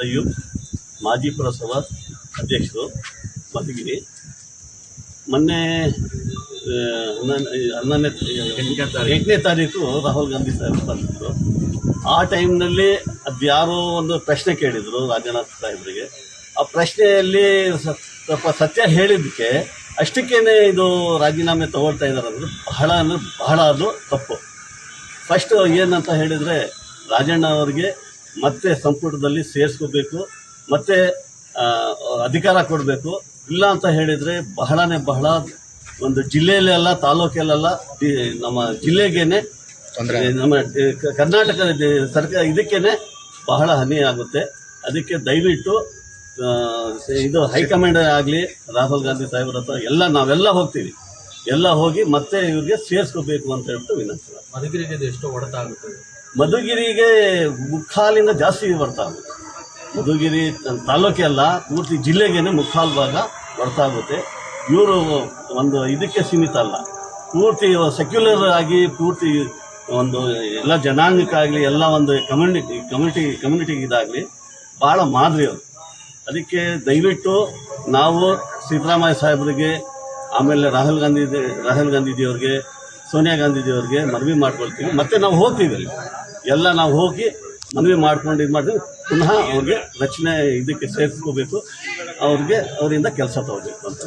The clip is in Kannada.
ತಯ್ಯೂಬ್ ಮಾಜಿ ಪುರಸಭಾ ಅಧ್ಯಕ್ಷರು ಮಧುಗಿರಿ ಮೊನ್ನೆ ಹನ್ನೊಂದನೇ ಎಂಟನೇ ಹನ್ನೊಂದನೇ ಎಂಟನೇ ತಾರೀಕು ರಾಹುಲ್ ಗಾಂಧಿ ಸಾಹೇಬ್ ಬಂದಿದ್ದರು ಆ ಟೈಮ್ನಲ್ಲಿ ಅದು ಯಾರೋ ಒಂದು ಪ್ರಶ್ನೆ ಕೇಳಿದರು ರಾಜನಾಥ್ ಸಾಹೇಬರಿಗೆ. ಆ ಪ್ರಶ್ನೆಯಲ್ಲಿ ಸ್ವಲ್ಪ ಸತ್ಯ ಹೇಳಿದ್ದಕ್ಕೆ ಅಷ್ಟಕ್ಕೇನೆ ಇದು ರಾಜೀನಾಮೆ ತಗೊಳ್ತಾ ಇದ್ದಾರೆ ಅಂದರೆ ಬಹಳ ಅಂದರೆ ಬಹಳ ಅದು ತಪ್ಪು. ಫಸ್ಟು ಏನಂತ ಹೇಳಿದರೆ ರಾಜಣ್ಣ ಅವರಿಗೆ ಮತ್ತೆ ಸಂಪುಟದಲ್ಲಿ ಸೇರಿಸ್ಕೋಬೇಕು ಮತ್ತೆ ಅಧಿಕಾರ ಕೊಡಬೇಕು. ಇಲ್ಲ ಅಂತ ಹೇಳಿದರೆ ಬಹಳನೇ ಬಹಳ ಒಂದು ಜಿಲ್ಲೆಯಲ್ಲೆಲ್ಲ ತಾಲೂಕಲ್ಲೆಲ್ಲ ಈ ನಮ್ಮ ಜಿಲ್ಲೆಗೇನೆ ನಮ್ಮ ಕರ್ನಾಟಕ ಸರ್ಕಾರ ಇದಕ್ಕೇನೆ ಬಹಳ ಹನಿ ಆಗುತ್ತೆ. ಅದಕ್ಕೆ ದಯವಿಟ್ಟು ಇದು ಹೈಕಮಾಂಡ್ ಆಗಲಿ ರಾಹುಲ್ ಗಾಂಧಿ ಸಾಹೇಬ್ರ ಹತ್ರ ಎಲ್ಲ ನಾವೆಲ್ಲ ಹೋಗ್ತೀವಿ. ಎಲ್ಲ ಹೋಗಿ ಮತ್ತೆ ಇವ್ರಿಗೆ ಸೇರಿಸ್ಕೋಬೇಕು ಅಂತ ಹೇಳ್ಬಿಟ್ಟು ವಿನಂತಿ ಮಧುಗಿರಿಗೆ ಇದು ಎಷ್ಟು ಹೊಡೆತ ಆಗುತ್ತದೆ ಮಧುಗಿರಿಗೆ ಮುಕ್ಕಾಲಿಂದ ಜಾಸ್ತಿ ಬರ್ತಾ ಮಧುಗಿರಿ ತಾಲೂಕೆ ಅಲ್ಲ, ಪೂರ್ತಿ ಜಿಲ್ಲೆಗೇನೆ ಮುಕ್ಕಾಲು ಭಾಗ ಬರ್ತಾ ಆಗುತ್ತೆ. ಇವರು ಒಂದು ಇದಕ್ಕೆ ಸೀಮಿತ ಅಲ್ಲ. ಪೂರ್ತಿ ಸೆಕ್ಯುಲರ್ ಆಗಿ ಪೂರ್ತಿ ಒಂದು ಎಲ್ಲ ಜನಾಂಗಕ್ಕಾಗಲಿ ಎಲ್ಲ ಒಂದು ಕಮ್ಯುನಿಟಿ ಕಮ್ಯುನಿಟಿ ಕಮ್ಯುನಿಟಿಗೆ ಇದಾಗಲಿ ಭಾಳ ಮಾದರಿ ಅವರು. ಅದಕ್ಕೆ ದಯವಿಟ್ಟು ನಾವು ಸಿದ್ದರಾಮಯ್ಯ ಸಾಹೇಬರಿಗೆ, ಆಮೇಲೆ ರಾಹುಲ್ ಗಾಂಧಿ, ರಾಹುಲ್ ಗಾಂಧೀಜಿಯವ್ರಿಗೆ, ಸೋನಿಯಾ ಗಾಂಧೀಜಿಯವ್ರಿಗೆ ಮನವಿ ಮಾಡ್ಕೊಳ್ತೀವಿ. ಮತ್ತೆ ನಾವು ಹೋಗ್ತೀವಿ ಅಲ್ಲಿ. ಎಲ್ಲ ನಾವು ಹೋಗಿ ಮನವಿ ಮಾಡ್ಕೊಂಡು ಇದು ಮಾಡಿದ್ರೆ ಪುನಃ ಅವ್ರಿಗೆ ರಚನೆ ಇದಕ್ಕೆ ಸೇರಿಸ್ಕೋಬೇಕು. ಅವ್ರಿಗೆ ಅವರಿಂದ ಕೆಲಸ ತಗೋಬೇಕು ಅಂತ.